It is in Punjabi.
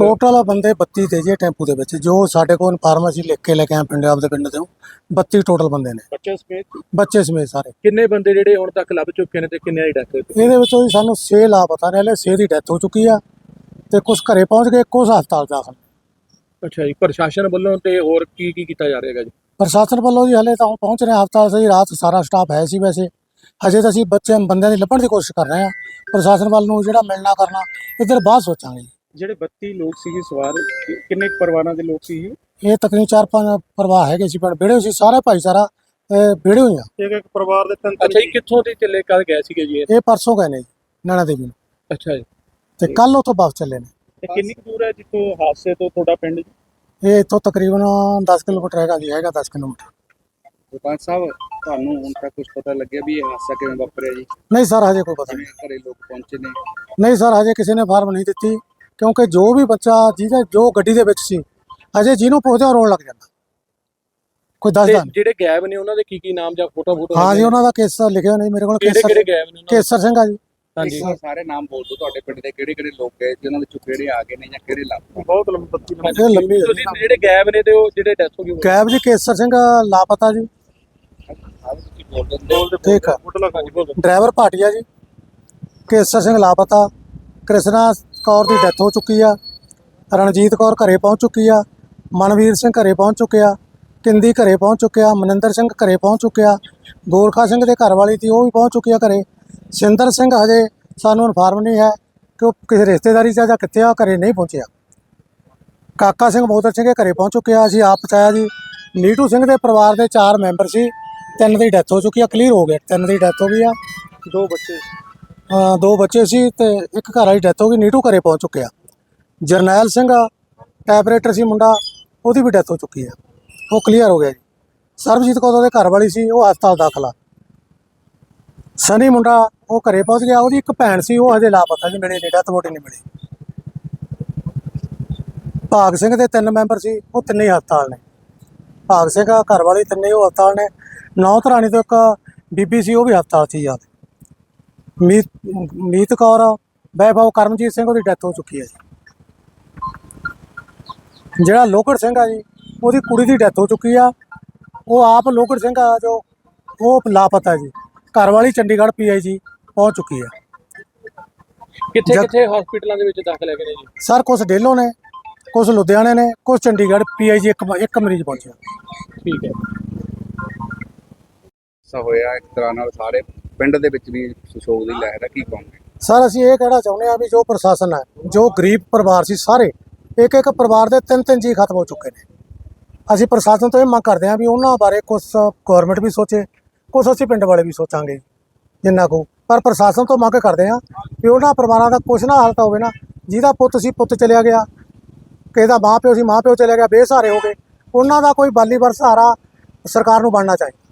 ਟੋਟਲ ਬੰਦੇ 32 ਤੇ ਜੀ ਟੈਂਪੂ ਦੇ ਵਿੱਚ ਜੋ ਸਾਡੇ ਕੋਲ ਫਾਰਮੇਸੀ ਲਿਖ ਕੇ ਲੈ ਕੇ ਆਏ ਪਿੰਡ ਆਪਦੇ ਪਿੰਡ ਤੋਂ 32 ਟੋਟਲ ਬੰਦੇ ਨੇ। ਬੱਚੇ ਸਮੇਤ? ਬੱਚੇ ਸਮੇਤ ਸਾਰੇ। ਕਿੰਨੇ ਬੰਦੇ ਜਿਹੜੇ ਹੁਣ ਤੱਕ ਲੱਭ ਚੁੱਕੇ ਨੇ ਤੇ ਕਿੰਨੇ ਦੀ ਡੈਥ ਇਹਦੇ ਵਿੱਚੋਂ ਜੀ ਸਾਨੂੰ 6 ਲਾਪਤਾ ਨੇ ਹਲੇ 6 ਦੀ ਡੈਥ ਹੋ ਚੁੱਕੀ ਆ ਤੇ ਕੁਝ ਘਰੇ ਪਹੁੰਚ ਗਏ ਕੁਝ ਹਸਪਤਾਲ ਦਾਖਲ ਅੱਛਾ ਜੀ ਪ੍ਰਸ਼ਾਸਨ ਵੱਲੋਂ ਤੇ ਹੋਰ ਕੀ ਕੀ ਕੀਤਾ ਜਾ ਰਿਹਾ ਹੈਗਾ ਜੀ? ਪ੍ਰਸ਼ਾਸਨ ਵੱਲੋਂ ਜੀ ਹਲੇ ਤਾਂ ਪਹੁੰਚ ਰਹੇ ਹਸਪਤਾਲ ਸੇ ਰਾਤ ਸਾਰਾ ਸਟਾਫ ਹੈ ਸੀ ਵੈਸੇ। ਹਜੇ ਤਾਂ ਅਸੀਂ ਬੱਚੇ ਬੰਦਿਆਂ ਦੀ ਲੱਭਣ ਦੀ ਕੋਸ਼ਿਸ਼ ਕਰ ਰਹੇ ਹਾਂ। ਪ੍ਰਸ਼ਾਸਨ ਵੱਲ ਨੂੰ ਜਿਹੜਾ ਮਿਲਣਾ ਕਰਨਾ ਇੱਧਰ ਬਾਅਦ ਸੋਚਾਂਗੇ। ਜਿਹੜੇ 32 ਲੋਕ ਸੀਗੇ ਸਵਾਰ ਕਿੰਨੇ ਪਰਿਵਾਰਾਂ ਦੇ ਲੋਕ ਸੀ ਇਹ ਤਕਰੀਬਨ ਚਾਰ ਪੰਜ ਪਰਿਵਾਰ ਹੈਗੇ ਸੀ ਪਰ ਵਿੜੇ ਸੀ ਸਾਰੇ ਭਾਈਚਾਰਾ ਵਿੜੇ ਹੋਈ ਆ। ਇੱਕ ਇੱਕ ਪਰਿਵਾਰ ਦੇ ਤਿੰਨ ਅੱਛਾ ਜੀ ਕਿੱਥੋਂ ਦੀ ਚੱਲੇ ਕਦ ਗਏ ਸੀਗੇ ਜੀ ਇਹ? ਇਹ ਪਰਸੋਂ ਗਏ ਨੇ ਜੀ ਨੈਣਾ ਦੇਵੀ ਨੂੰ। ਅੱਛਾ ਜੀ। ਤੇ ਕੱਲ ਉਥੋਂ ਵਾਪਸ ਚੱਲੇ ਨੇ। ਤੇ ਕਿੰਨੀ ਕੁ ਦੂਰ ਹੈ ਜਿੱਥੋਂ ਹਾਦਸੇ ਤੋਂ ਤੁਹਾਡਾ ਪਿੰਡ ਜੀ? ਇਹ ਇੱਥੋਂ ਤਕਰੀਬਨ 10 ਕਿਲੋਮੀਟਰ ਹੈਗਾ ਜੀ ਹੈਗਾ 10 ਕਿਲੋਮੀਟਰ। ਸਰਪੰਚ ਸਾਹਿਬ ਤੁਹਾਨੂੰ ਹੁਣ ਤੱਕ ਕੁਝ ਪਤਾ ਲੱਗਿਆ ਵੀ ਇਹ ਹਾਦਸਾ ਕਿਵੇਂ ਵਾਪਰਿਆ ਜੀ? ਨਹੀਂ ਸਰ ਹਜੇ ਕੋਈ ਪਤਾ ਨਹੀਂ ਘਰੇ ਲੋਕ ਪਹੁੰਚੇ ਨੇ? ਨਹੀਂ ਸਰ ਹਜੇ ਕਿਸੇ ਨੇ ਫਾਰਮ ਨਹੀਂ ਦਿੱਤੀ। ਕਿਉਂਕਿ ਜੋ ਵੀ ਬੱਚਾ ਜਿਹਦੇ ਜੋ ਗੱਡੀ ਦੇ ਵਿੱਚ ਸੀ ਹਜੇ ਜਿਹਨੂੰ ਪੁੱਛਦੇ ਉਹ ਰੋਣ ਲੱਗ ਜਾਂਦਾ। ਕੋਈ ਦੱਸਦਾ ਨਹੀਂ। ਜਿਹੜੇ ਗਾਇਬ ਨੇ ਉਹਨਾਂ ਦੇ ਕੀ ਕੀ ਨਾਮ ਜਾਂ ਫੋਟੋ ਫੋਟੋ ਹਾਂ ਜੀ ਉਹਨਾਂ ਦਾ ਕੇਸ ਲਿਖਿਆ ਨਹੀਂ ਮੇਰੇ ਕੋਲ ਕਿਹੜੇ ਕੇਸਰ ਕਿਹੜੇ ਗਾਇਬ ਨੇ ਉਹਨਾਂ ਦੇ? ਕੇਸਰ ਸਿੰਘ ਆ ਜੀ। ਹਾਂਜੀ। ਸਾਰੇ ਨਾਮ ਬੋਲ ਦਿਓ ਤੁਹਾਡੇ ਪਿੰਡ ਦੇ ਕਿਹੜੇ ਕਿਹੜੇ ਲੋਕ ਗਏ ਜਿਨ੍ਹਾਂ ਵਿੱਚੋਂ ਕਿਹੜੇ ਆ ਗਏ ਨੇ ਜਾਂ ਕਿਹੜੇ ਲੱਭ ਬਹੁਤ ਲੰਬੀ ਇਹ ਲੰਬੀ ਹੈ ਤੁਸੀਂ ਜਿਹੜੇ ਗਾਇਬ ਨੇ ਤੇ ਉਹ ਜਿਹੜੇ ਡੈਥ ਹੋ ਗਈ ਉਹ- ਗਾਇਬ ਜੀ ਕੇਸਰ ਸਿੰਘ ਲਾਪਤਾ ਜੀ। ਤੁਸੀਂ ਬੋਲ ਦਿੰਦੇ ਹੋ ਠੀਕ ਆ ਫੋਟੋ ਲਗਾ ਕੇ ਬੋਲੋ। ਡਰਾਈਵਰ ਭਾਟੀਆ ਜੀ ਕੇਸਰ ਸਿੰਘ ਲਾਪਤਾ ਕ੍ਰਿਸ਼ਨਾ ਕੌਰ ਦੀ ਡੈਥ ਹੋ ਚੁੱਕੀ ਆ। ਰਣਜੀਤ ਕੌਰ ਘਰੇ ਪਹੁੰਚ ਚੁੱਕੀ ਆ। ਮਨਵੀਰ ਸਿੰਘ ਘਰੇ ਪਹੁੰਚ ਚੁੱਕਿਆ। ਕਿੰਦੀ ਘਰੇ ਪਹੁੰਚ ਚੁੱਕਿਆ। ਮਨਿੰਦਰ ਸਿੰਘ ਘਰੇ ਪਹੁੰਚ ਚੁੱਕਿਆ। ਗੋਰਖਾ ਸਿੰਘ ਦੇ ਘਰ ਵਾਲੀ ਸੀ ਉਹ ਵੀ ਪਹੁੰਚ ਚੁੱਕੀ ਆ ਘਰੇ। ਸਿੰਦਰ ਸਿੰਘ ਹਜੇ ਸਾਨੂੰ ਇਨਫਾਰਮ ਨਹੀਂ ਹੈ ਕਿ ਉਹ ਕਿਸੇ ਰਿਸ਼ਤੇਦਾਰੀ 'ਚ ਆ ਜਾਂ ਕਿੱਥੇ ਆ ਘਰੇ ਨਹੀਂ ਪਹੁੰਚਿਆ। ਕਾਕਾ ਸਿੰਘ ਮੋਦਰ ਸਿੰਘ ਦੇ ਘਰੇ ਪਹੁੰਚ ਚੁੱਕਿਆ। ਅਸੀਂ ਆਪ ਪਹੁੰਚਾਇਆ ਜੀ। ਨੀਟੂ ਸਿੰਘ ਦੇ ਪਰਿਵਾਰ ਦੇ ਚਾਰ ਮੈਂਬਰ ਸੀ। ਤਿੰਨ ਦੀ ਡੈਥ ਹੋ ਚੁੱਕੀ ਆ, ਕਲੀਅਰ ਹੋ ਗਿਆ। ਤਿੰਨ ਦੀ ਡੈਥ ਹੋ ਗਈ ਆ। ਦੋ ਬੱਚੇ। ਦੋ ਬੱਚੇ ਸੀ ਤੇ ਇੱਕ ਘਰ ਵਾਲੀ ਡੈਥ ਹੋ ਗਈ, ਨੀਟੂ ਘਰੇ ਪਹੁੰਚ ਚੁੱਕਿਆ। ਜਰਨੈਲ ਸਿੰਘ ਟੈਪਰੇਟਰ ਸੀ ਮੁੰਡਾ, ਉਹਦੀ ਵੀ ਡੈਥ ਹੋ ਚੁੱਕੀ ਆ। ਉਹ ਕਲੀਅਰ ਹੋ ਗਿਆ ਜੀ। ਸਰਬਜੀਤ ਕੌਰ ਉਹਦੇ ਘਰ ਵਾਲੀ ਸੀ, ਉਹ ਹਸਪਤਾਲ ਦਾਖਲਾ ਸਨੀ ਮੁੰਡਾ, ਉਹ ਘਰੇ ਪਹੁੰਚ ਗਿਆ, ਉਹਦੀ ਇੱਕ ਭੈਣ ਸੀ, ਉਹ ਹਜੇ ਲਾਪਤਾ ਜੀ, ਮਿਲੇ ਨਹੀਂ ਡੈਥ ਬੋਡੀ ਨਹੀਂ ਮਿਲੀ। ਭਾਗ ਸਿੰਘ ਦੇ ਤਿੰਨ ਮੈਂਬਰ ਸੀ, ਉਹ ਤਿੰਨੇ ਹਸਪਤਾਲ ਨੇ। ਭਾਗ ਸਿੰਘ ਘਰ ਵਾਲੀ ਤਿੰਨੇ ਉਹ ਹਸਪਤਾਲ ਨੇ। ਨੌ ਧਰਾਣੀ ਤੋਂ ਇੱਕ ਬੀਬੀ ਸੀ, ਉਹ ਵੀ ਹਸਪਤਾਲ ਸੀ ਯਾਦ ਮੀਤ ਮੀਤ ਕੌਰ ਵੈਭਵ ਕਰਮਜੀਤ ਸਿੰਘ ਉਹਦੀ ਡੈਥ ਹੋ ਚੁੱਕੀ ਹੈ ਜੀ। ਜਿਹੜਾ ਲੋਕੜ ਸਿੰਘ ਆ ਜੀ ਉਹਦੀ ਕੁੜੀ ਦੀ ਡੈਥ ਹੋ ਚੁੱਕੀ ਆ। ਉਹ ਆਪ ਲੋਕੜ ਸਿੰਘ ਆ ਜੋ ਉਹ ਲਾਪਤਾ ਜੀ। ਘਰ ਵਾਲੀ ਚੰਡੀਗੜ੍ਹ ਪੀਆਈਜੀ ਪਹੁੰਚ ਚੁੱਕੀ ਆ ਕਿੱਥੇ ਕਿੱਥੇ ਹਸਪੀਟਲਾਂ ਦੇ ਵਿੱਚ ਦਾਖਲ ਹੈਗੇ ਨੇ ਜੀ? ਸਰ ਕੁਝ ਡੇਲੋ ਨੇ ਕੁਝ ਲੁਧਿਆਣੇ ਨੇ ਕੁਝ ਚੰਡੀਗੜ੍ਹ ਪੀਆਈਜੀ ਇੱਕ ਇੱਕ ਮਰੀਜ਼ ਪਹੁੰਚਿਆ। ਠੀਕ ਹੈ। ਹੋਇਆ ਇੱਕ ਤਰ੍ਹਾਂ ਨਾਲ ਸਾਰੇ ਪਿੰਡ ਦੇ ਵਿੱਚ ਵੀ ਸੋਗ ਦੀ ਲਹਿਰ ਹੈ ਕੀ ਕਹੋਗੇ? ਸਰ, ਅਸੀਂ ਇਹ ਕਹਿਣਾ ਚਾਹੁੰਦੇ ਆ ਵੀ ਜੋ ਪ੍ਰਸ਼ਾਸਨ ਹੈ, ਜੋ ਗਰੀਬ ਪਰਿਵਾਰ ਸੀ ਸਾਰੇ ਇੱਕ ਇੱਕ ਪਰਿਵਾਰ ਦੇ ਤਿੰਨ ਤਿੰਨ ਜੀ ਖਤਮ ਹੋ ਚੁੱਕੇ ਨੇ। ਅਸੀਂ ਪ੍ਰਸ਼ਾਸਨ ਤੋਂ ਇਹ ਮੰਗ ਕਰਦੇ ਹਾਂ ਵੀ ਉਹਨਾਂ ਬਾਰੇ ਕੁਝ ਗਵਰਨਮੈਂਟ ਵੀ ਸੋਚੇ ਕੁਝ ਅਸੀਂ ਪਿੰਡ ਵਾਲੇ ਵੀ ਸੋਚਾਂਗੇ, ਜਿੰਨਾ ਕੁ। ਪਰ ਪ੍ਰਸ਼ਾਸਨ ਤੋਂ ਮੰਗ ਕਰਦੇ ਹਾਂ ਵੀ ਉਹਨਾਂ ਪਰਿਵਾਰਾਂ ਦਾ ਕੁਛ ਨਾ ਹਾਲਤ ਹੋਵੇ ਨਾ, ਜਿਹਦਾ ਪੁੱਤ ਸੀ, ਪੁੱਤ ਚਲਿਆ ਗਿਆ ਕਿਸੇ ਦਾ ਮਾਂ ਪਿਓ ਸੀ ਮਾਂ ਪਿਓ ਚਲਿਆ ਗਿਆ, ਬੇਸਹਾਰੇ ਹੋ ਗਏ, ਉਹਨਾਂ ਦਾ ਕੋਈ ਬਾਲੀ ਵਰ ਸਹਾਰਾ ਸਰਕਾਰ ਨੂੰ ਬਣਨਾ ਚਾਹੀਦਾ।